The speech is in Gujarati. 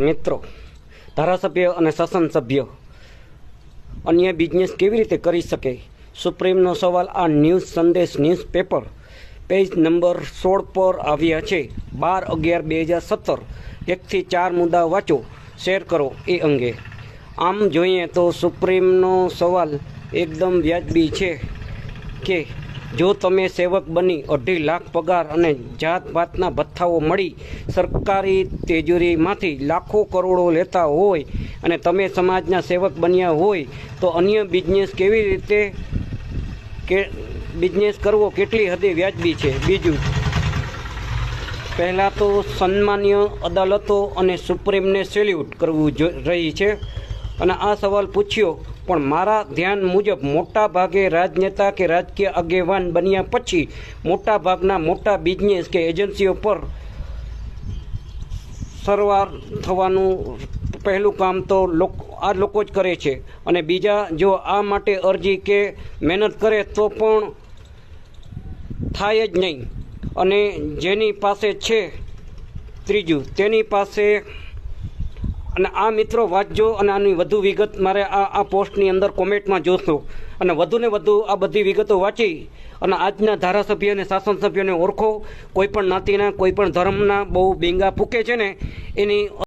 મિત્રો. ધારાસભ્ય અને શાસન સભ્ય, અન્ય બિઝનેસ કેવી રીતે કરી શકે? સુપ્રીમનો સવાલ આ ન્યૂઝ સંદેશ ન્યૂઝ પેપર પેજ નંબર સોળ પર આવ્યા છે. બાર અગિયાર બે હજાર સત્તર. એકથી ચાર મુદ્દા વાંચો શેર કરો એ અંગે. આમ જોઈએ તો સુપ્રીમનો સવાલ એકદમ વ્યાજબી છે કે જો તમે સેવક બની અઢી લાખ પગાર અને જાત પાતના ભથ્થાઓ મળી સરકારી તેજુરીમાંથી લાખો કરોડો લેતા હોય અને તમે સમાજના સેવક બન્યા હોય, તો અન્ય બિઝનેસ કેવી રીતે કે બિઝનેસ કરવો કેટલી હદે વ્યાજબી છે? બીજું, પહેલાં તો સન્માન્ય અદાલતો અને સુપ્રીમને સેલ્યુટ કરવું રહી છે. અને આ સવાલ પૂછ્યો પણ મારા ધ્યાન મુજબ મોટા ભાગે રાજનેતા કે રાજકીય આગેવાન બન્યા પછી મોટા ભાગના મોટા બિઝનેસ કે એજન્સીઓ પર સરવાર થવાનું પહેલું કામ તો આ લોકો જ કરે છે. અને બીજા જો આ માટે અરજી કે મહેનત કરે તો પણ થાય જ નહીં. અને જેની પાસે છે ત્રીજું, તેની પાસે અને આ મિત્રો વાંચજો અને આની વધુ વિગત મારે આ આ પોસ્ટની અંદર કોમેન્ટમાં જોશો. અને વધુને વધુ આ બધી વિગતો વાંચી અને આજના ધારાસભ્ય અને શાસન સભ્યોને ઓળખો કોઈપણ નાતિના જ્ઞાતિના કોઈ ધર્મના બહુ બેંગા ફૂકે છે ને, એની